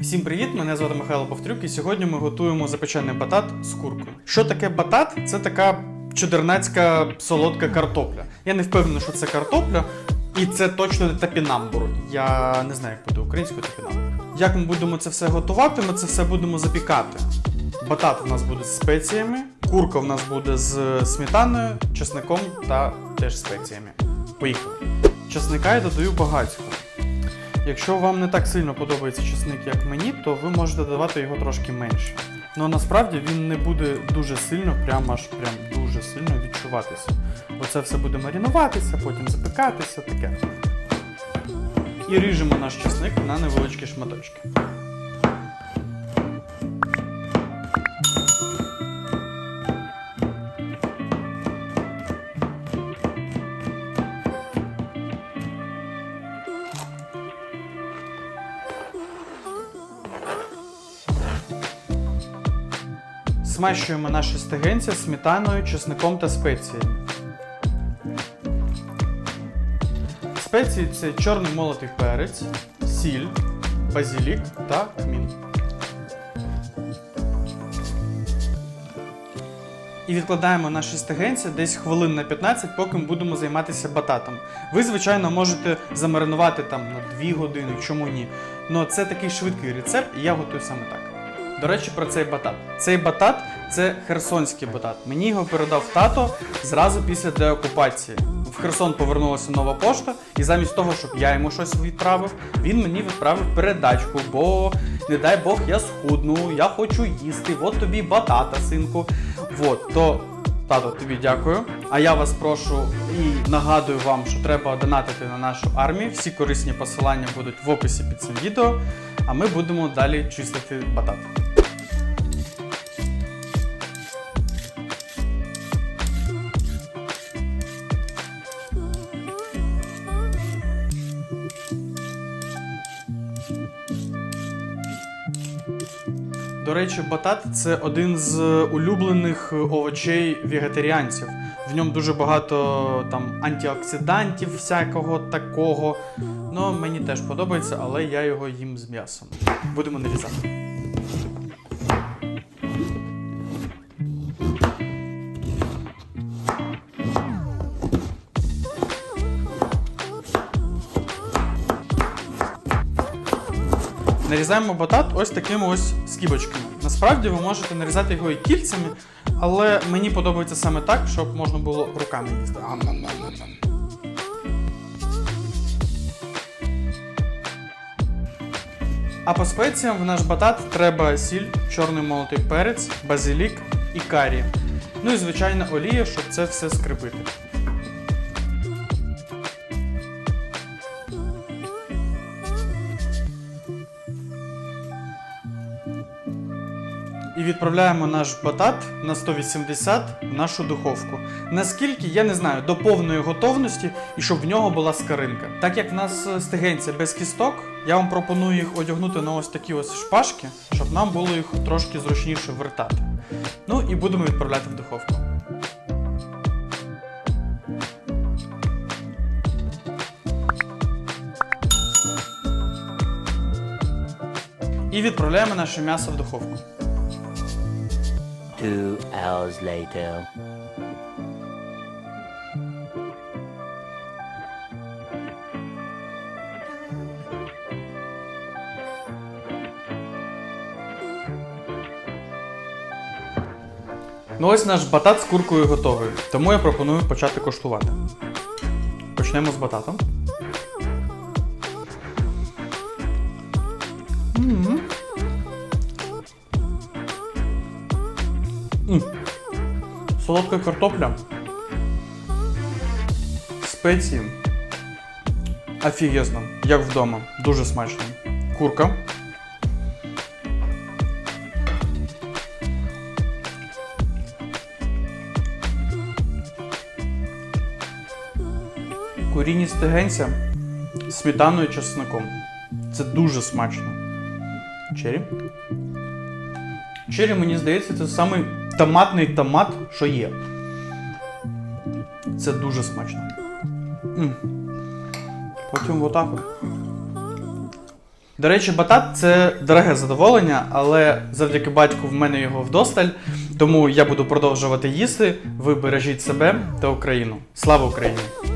Всім привіт! Мене звати Михайло Повтрюк, і сьогодні ми готуємо запечений батат з куркою. Що таке батат? Це така чудернацька солодка картопля. Я не впевнений, що це картопля, і це точно не тапінамбур. Я не знаю, як буде українською тапінамбур. Як ми будемо це все готувати? Ми це все будемо запікати. Батат у нас буде з спеціями, курка в нас буде з сметаною, чесником та теж спеціями. Поїхали. Чесника я додаю багатько. Якщо вам не так сильно подобається чесник, як мені, то ви можете додавати його трошки менше. Ну насправді він не буде дуже сильно, прямо аж прям дуже сильно відчуватися. Бо це все буде марінуватися, потім запікатися, таке. І ріжемо наш чесник на невеличкі шматочки. Смащуємо наші стегенця сметаною, чесником та спеціями. Спеції це чорний молотий перець, сіль, базилік та кмін. І відкладаємо наші стегенці десь хвилин на 15, поки ми будемо займатися бататом. Ви, звичайно, можете замаринувати там на 2 години, чому ні. Але це такий швидкий рецепт, і я готую саме так. До речі, про цей батат. Цей батат це херсонський батат. Мені його передав тато зразу після деокупації. В Херсон повернулася нова пошта, і замість того, щоб я йому щось відправив, він мені відправив передачку, бо не дай Бог я схудну, я хочу їсти. От тобі батата, синку. От, то тато, тобі дякую. А я вас прошу і нагадую вам, що треба донатити на нашу армію. Всі корисні посилання будуть в описі під цим відео. А ми будемо далі чистити батат. До речі, батат це один з улюблених овочей вегетаріанців. В ньому дуже багато там антиоксидантів, всякого такого. Ну, мені теж подобається, але я його їм з м'ясом. Будемо нарізати. Нарізаємо батат ось такими ось скибочками. Насправді ви можете нарізати його і кільцями, але мені подобається саме так, щоб можна було руками їсти. А по спеціям в наш батат треба сіль, чорний молотий перець, базилік і карі. Ну і звичайно олія, щоб це все скріпити. І відправляємо наш батат на 180 в нашу духовку. Наскільки, я не знаю, до повної готовності і щоб в нього була скаринка. Так як в нас е, стегенця без кісток, я вам пропоную їх одягнути на ось такі ось шпажки, щоб нам було їх трошки зручніше вертати. Ну і будемо відправляти в духовку. І відправляємо наше м'ясо в духовку. Two hours later. Ну ось наш батат з куркою готовий, тому я пропоную почати коштувати. Почнемо з бататом. М. М. Солодка картопля. Спеції. Офігезно, як вдома. Дуже смачно. Курка. Куріні стегенця з сметаною і чесником. Це дуже смачно. Чері. Чері, мені здається, це самий томатний томат, що є. Це дуже смачно. М. Потім отак. от. До речі, батат це дороге задоволення, але завдяки батьку в мене його вдосталь. Тому я буду продовжувати їсти. Ви бережіть себе та Україну. Слава Україні!